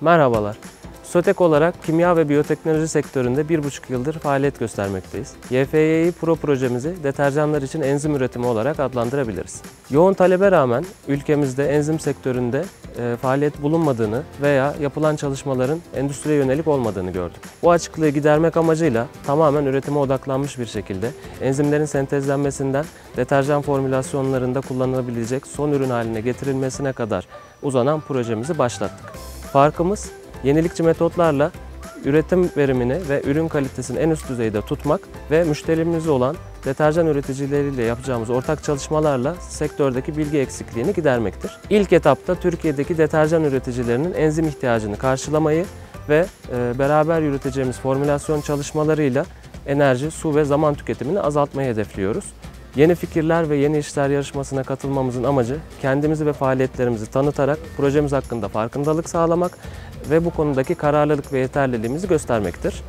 Merhabalar. Sotek olarak kimya ve biyoteknoloji sektöründe bir buçuk yıldır faaliyet göstermekteyiz. YFY'yi Pro projemizi deterjanlar için enzim üretimi olarak adlandırabiliriz. Yoğun talebe rağmen ülkemizde enzim sektöründe e, faaliyet bulunmadığını veya yapılan çalışmaların endüstriye yönelik olmadığını gördük. Bu açıklığı gidermek amacıyla tamamen üretime odaklanmış bir şekilde enzimlerin sentezlenmesinden deterjan formülasyonlarında kullanılabilecek son ürün haline getirilmesine kadar uzanan projemizi başlattık. Farkımız yenilikçi metotlarla üretim verimini ve ürün kalitesini en üst düzeyde tutmak ve müşterimiz olan deterjan üreticileriyle yapacağımız ortak çalışmalarla sektördeki bilgi eksikliğini gidermektir. İlk etapta Türkiye'deki deterjan üreticilerinin enzim ihtiyacını karşılamayı ve e, beraber yürüteceğimiz formülasyon çalışmalarıyla enerji, su ve zaman tüketimini azaltmayı hedefliyoruz. Yeni fikirler ve yeni işler yarışmasına katılmamızın amacı kendimizi ve faaliyetlerimizi tanıtarak projemiz hakkında farkındalık sağlamak ve bu konudaki kararlılık ve yeterliliğimizi göstermektir.